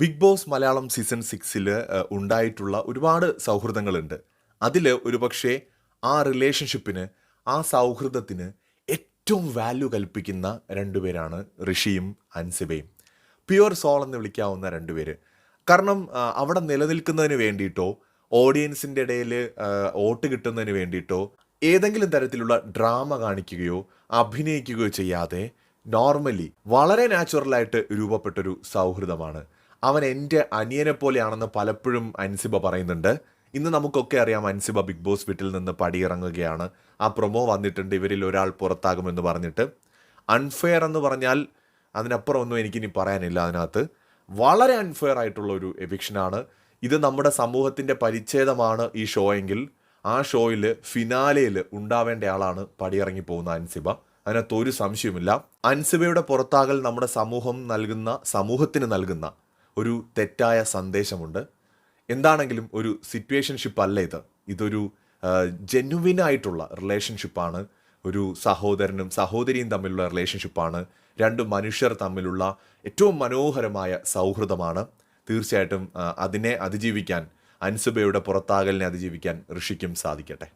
Big boss Malayalam season സിക്സിൽ ഉണ്ടായിട്ടുള്ള ഒരുപാട് സൗഹൃദങ്ങളുണ്ട്. അതിൽ ഒരുപക്ഷെ ആ റിലേഷൻഷിപ്പിന് ആ സൗഹൃദത്തിന് ഏറ്റവും വാല്യൂ കൽപ്പിക്കുന്ന രണ്ടുപേരാണ് ഋഷിയും അൻസിബയും. പ്യുവർ സോൾ എന്ന് വിളിക്കാവുന്ന രണ്ടുപേര് കാരണം അവിടെ നിലനിൽക്കുന്നതിന് വേണ്ടിയിട്ടോ ഓഡിയൻസിന്റെ ഇടയിൽ വോട്ട് കിട്ടുന്നതിന് വേണ്ടിയിട്ടോ ഏതെങ്കിലും തരത്തിലുള്ള ഡ്രാമ കാണിക്കുകയോ അഭിനയിക്കുകയോ ചെയ്യാതെ നോർമലി വളരെ നാച്ചുറലായിട്ട് രൂപപ്പെട്ടൊരു സൗഹൃദമാണ്. അവൻ എന്റെ അനിയനെ പോലെയാണെന്ന് പലപ്പോഴും അൻസിബ പറയുന്നുണ്ട്. ഇന്ന് നമുക്കൊക്കെ അറിയാം അൻസിബ ബിഗ് ബോസ് വീട്ടിൽ നിന്ന് പടിയിറങ്ങുകയാണ്. ആ പ്രൊമോ വന്നിട്ടുണ്ട് ഇവരിൽ ഒരാൾ പുറത്താകുമെന്ന് പറഞ്ഞിട്ട്. അൺഫെയർ എന്ന് പറഞ്ഞാൽ അതിനപ്പുറം ഒന്നും എനിക്കിനി പറയാനില്ല അതിനകത്ത്. വളരെ അൺഫെയർ ആയിട്ടുള്ള ഒരു എവിക്ഷനാണ് ഇത് നമ്മുടെ സമൂഹത്തിന്റെ പരിച്ഛേദമാണ് ഈ ഷോ എങ്കിൽ. ആ ഷോയിൽ ഫിനാലയിൽ ഉണ്ടാവേണ്ട ആളാണ് പടിയിറങ്ങി പോകുന്ന അൻസിബ. അതിനകത്ത് ഒരു സംശയമില്ല അൻസിബയുടെ പുറത്താകൽ നമ്മുടെ സമൂഹം നൽകുന്ന സമൂഹത്തിന് നൽകുന്ന ഒരു തെറ്റായ സന്ദേശമുണ്ട്. എന്താണെങ്കിലും ഒരു സിറ്റുവേഷൻഷിപ്പ് അല്ല ഇത്. ഇതൊരു ജെന്യുവിൻ ആയിട്ടുള്ള റിലേഷൻഷിപ്പാണ് ഒരു സഹോദരനും സഹോദരിയും തമ്മിലുള്ള റിലേഷൻഷിപ്പാണ് രണ്ട് മനുഷ്യർ തമ്മിലുള്ള ഏറ്റവും മനോഹരമായ സൗഹൃദമാണ്. തീർച്ചയായിട്ടും അതിനെ അതിജീവിക്കാൻ അൻസുബയുടെ പുറത്താകലിനെ അതിജീവിക്കാൻ ഋഷിക്കും സാധിക്കട്ടെ.